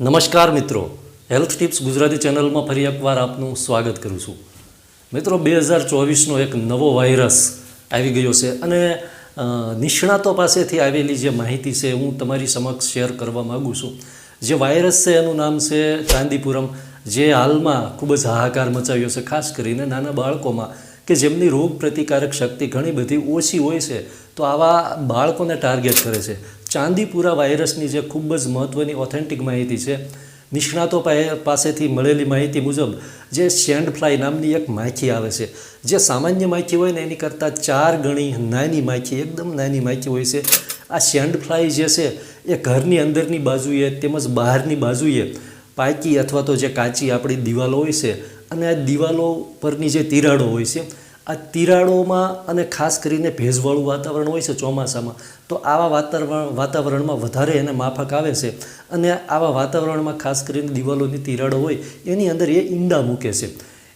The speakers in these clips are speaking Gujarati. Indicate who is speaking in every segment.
Speaker 1: નમસ્કાર મિત્રો. હેલ્થ ટિપ્સ ગુજરાતી ચેનલમાં ફરી એકવાર આપનું સ્વાગત કરું છું. મિત્રો, બે હજાર ચોવીસનો એક નવો વાયરસ આવી ગયો છે અને નિષ્ણાતો પાસેથી આવેલી જે માહિતી છે હું તમારી સમક્ષ શેર કરવા માગું છું. જે વાયરસ છે એનું નામ છે ચાંદીપુરમ, જે હાલમાં ખૂબ જ હાહાકાર મચાવ્યો છે, ખાસ કરીને નાના બાળકોમાં, કે જેમની રોગ પ્રતિકારક શક્તિ ઘણી બધી ઓછી હોય છે. તો આવા બાળકોને ટાર્ગેટ કરે છે. ચાંદીપુરા વાયરસની જે ખૂબ જ મહત્ત્વની ઓથેન્ટિક માહિતી છે, નિષ્ણાતો પાસેથી મળેલી માહિતી મુજબ જે સેન્ડ ફ્લાય નામની એક માખી આવે છે. જે સામાન્ય માખી હોય ને એની કરતાં ચાર ગણી નાની માખી, એકદમ નાની માખી હોય છે. આ સેન્ડ ફ્લાય જે છે, એ ઘરની અંદરની બાજુએ તેમજ બહારની બાજુએ પાકી અથવા તો જે કાચી આપણી દિવાલો હોય છે અને આ દિવાલો પરની જે તિરાડો હોય છે આ તિરાડોમાં અને ખાસ કરીને ભેજવાળું વાતાવરણ હોય છે ચોમાસામાં, તો આવા વાતાવરણ, વાતાવરણમાં વધારે એને માફક આવે છે. અને આવા વાતાવરણમાં ખાસ કરીને દિવાલોની તિરાડો હોય, એની અંદર એ ઈંડા મૂકે છે.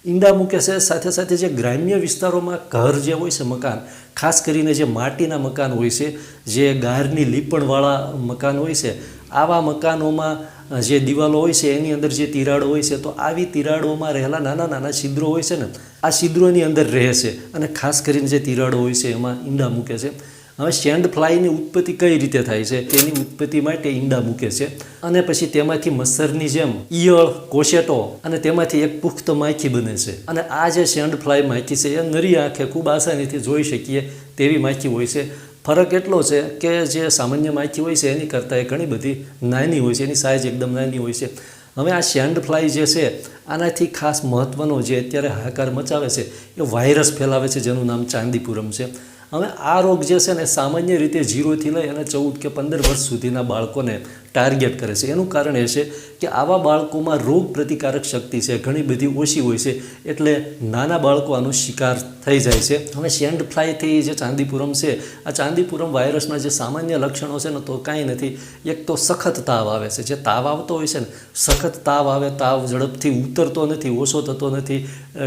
Speaker 1: ઈંડા મૂકે છે, સાથે સાથે જે ગ્રામ્ય વિસ્તારોમાં ઘર જે હોય છે મકાન, ખાસ કરીને જે માટીના મકાન હોય છે, જે ગારની લીપણવાળા મકાન હોય છે, આવા મકાનોમાં જે દિવાલો હોય છે, એની અંદર જે તિરાડો હોય છે, તો આવી તિરાડોમાં રહેલા નાના નાના છિદ્રો હોય છે ને, આ છિદ્રોની અંદર રહે છે અને ખાસ કરીને જે તિરાડો હોય છે, એમાં ઈંડા મૂકે છે. હવે સેન્ડ ફ્લાયની ઉત્પત્તિ કઈ રીતે થાય છે, તેની ઉત્પત્તિ માટે ઈંડા મૂકે છે. અને પછી તેમાંથી મચ્છરની જેમ ઈયળ, કોશેટો અને તેમાંથી એક પુખ્ત માખી બને છે. અને આ જે સેન્ડ ફ્લાય માખી છે, એ નરી આંખે ખૂબ આસાનીથી જોઈ શકીએ તેવી માખી હોય છે. ફરક એટલો છે કે જે સામાન્ય માખી હોય છે, એની કરતાં એ ઘણી બધી નાની હોય છે, એની સાઇઝ એકદમ નાની હોય છે. હવે આ સેન્ડ ફ્લાય જે છે, આનાથી ખાસ મહત્ત્વનો જે અત્યારે હાહાકાર મચાવે છે, એ વાયરસ ફેલાવે છે, જેનું નામ ચાંદીપુરમ છે. હવે આ રોગ જે છે ને સામાન્ય રીતે ઝીરોથી લઈ અને ચૌદ કે પંદર વર્ષ સુધીના બાળકોને ટાર્ગેટ કરે છે. એનું કારણ એ છે કે આવા બાળકોમાં રોગ પ્રતિકારક શક્તિ છે, ઘણી બધી ઓછી હોય છે, એટલે નાના બાળકો આનો શિકાર થઈ જાય છે. હવે સેન્ડ ફ્લાયથી જે ચાંદીપુરમ છે, આ ચાંદીપુરમ વાયરસના જે સામાન્ય લક્ષણો છે ને તો કાંઈ નથી. એક તો સખત તાવ આવે છે. જે તાવ આવતો હોય છે ને, સખત તાવ આવે, તાવ ઝડપથી ઉતરતો નથી, ઓછો થતો નથી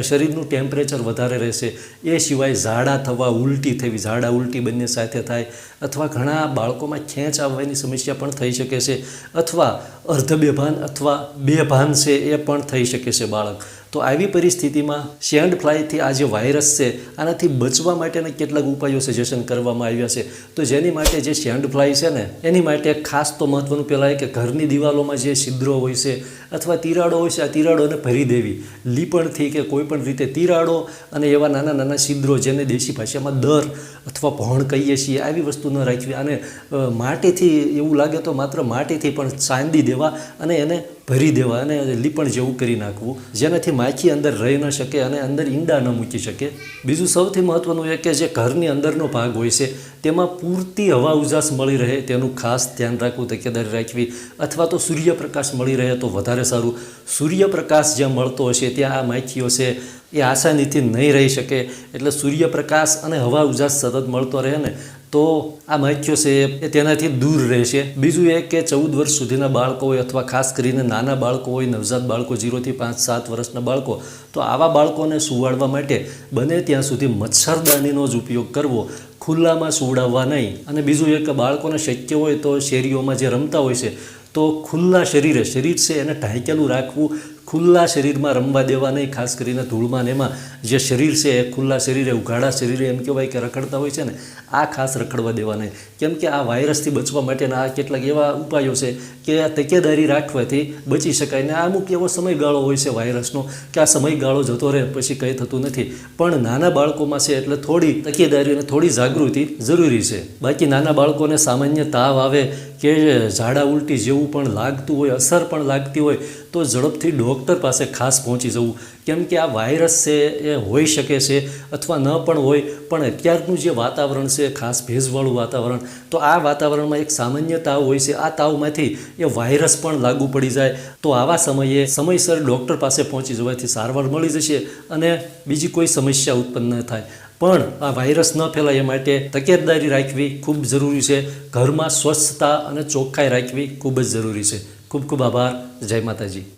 Speaker 1: શરીરનું ટેમ્પરેચર વધારે રહેશે. એ સિવાય ઝાડા થવા ઉલટી થવી, ઝાડા ઉલટી બંને સાથે થાય અથવા ઘણા બાળકોમાં ખેંચ આવવાની સમસ્યા પણ થઈ શકે છે. અથવા અર્ધ બેભાન અથવા બેભાન છે એ પણ થઈ શકે છે બાળક. તો આવી પરિસ્થિતિમાં સેન્ડ ફ્લાયથી આ જે વાયરસ છે, આનાથી બચવા માટેના કેટલાક ઉપાયો સજેશન કરવામાં આવ્યા છે. તો જેની માટે જે સેન્ડ ફ્લાય છે ને, એની માટે ખાસ તો મહત્ત્વનું પહેલાં કે ઘરની દિવાલોમાં જે છિદ્રો હોય છે, અથવા તિરાડો હોય છે, આ તિરાડોને ભરી દેવી. લીપણથી કે કોઈપણ રીતે તિરાડો અને એવા નાના નાના છિદ્રો જેને દેશી ભાષામાં દર અથવા ભણ કહીએ છીએ, આવી વસ્તુ ન રાખવી. અને માટીથી, એવું લાગે તો માત્ર માટીથી પણ ચાંદી દેવા અને એને ભરી દેવા અને લીપણ જેવું કરી નાખવું, જેનાથી માખી અંદર રહી ન શકે અને અંદર ઈંડા ન મૂકી શકે. બીજું સૌથી મહત્ત્વનું એ કે જે ઘરની અંદરનો ભાગ હોય છે, તેમાં પૂરતી હવા ઉજાસ મળી રહે, તેનું ખાસ ધ્યાન રાખવું તકેદારી રાખવી અથવા તો સૂર્યપ્રકાશ મળી રહે તો વધારે સારું. સૂર્યપ્રકાશ જ્યાં મળતો હશે, ત્યાં આ માખીઓ છે, એ આસાનીથી નહીં રહી શકે. એટલે સૂર્યપ્રકાશ અને હવા ઉજાસ સતત મળતો રહે ને તો આ માખીઓ છે એ તેનાથી દૂર રહેશે બીજું એ કે ચૌદ વર્ષ સુધીના બાળકો હોય અથવા ખાસ કરીને નાના બાળકો હોય, નવજાત બાળકો જીરોથી પાંચ, સાત વર્ષના બાળકો, તો આવા બાળકોને સુવાડવા માટે બને ત્યાં સુધી મચ્છરદાનીનો જ ઉપયોગ કરવો, ખુલ્લામાં સુવડાવવા નહીં. અને બીજું એ કે બાળકોને શક્ય હોય તો શેરીઓમાં જે રમતા હોય છે, તો ખુલ્લા શરીરે, શરીર છે એને ઢાંકેલું રાખવું ખુલ્લા શરીરમાં રમવા દેવા નહીં, ખાસ કરીને ધૂળમાં એમાં. જે શરીર છે એ ખુલ્લા શરીરે, ઉઘાડા શરીરે એમ કહેવાય કે રખડતા હોય છે ને, આ ખાસ રખડવા દેવા નહીં. કેમ કે આ વાયરસથી બચવા માટેના આ કેટલાક એવા ઉપાયો છે કે આ તકેદારી રાખવાથી બચી શકાય ને અમુક એવો સમયગાળો હોય છે વાયરસનો કે આ સમયગાળો જતો રહે, પછી કંઈ થતું નથી. પણ નાના બાળકોમાં છે એટલે થોડી તકેદારી અને થોડી જાગૃતિ જરૂરી છે. બાકી નાના બાળકોને સામાન્ય તાવ આવે કે ઝાડા ઉલટી જેવું પણ લાગતું હોય, અસર પણ લાગતી હોય, તો ઝડપથી ડૉક્ટર પાસે ખાસ પહોંચી જવું. કેમ કે આ વાયરસ છે એ હોઈ શકે છે અથવા ન પણ હોય, પણ અત્યારનું જે વાતાવરણ છે, ખાસ ભેજવાળું વાતાવરણ, તો આ વાતાવરણમાં એક સામાન્ય તાવ હોય છે. આ તાવમાંથી એ વાયરસ પણ લાગુ પડી જાય. તો આવા સમયે સમયસર ડૉક્ટર પાસે પહોંચી જવાથી સારવાર મળી જશે અને બીજી કોઈ સમસ્યા ઉત્પન્ન ન થાય. પણ આ વાયરસ ન ફેલાય એ માટે તકેદારી રાખવી ખૂબ જરૂરી છે. ઘરમાં સ્વચ્છતા અને ચોખ્ખાઈ રાખવી ખૂબ જ જરૂરી છે. ખૂબ ખૂબ આભાર. જય માતાજી.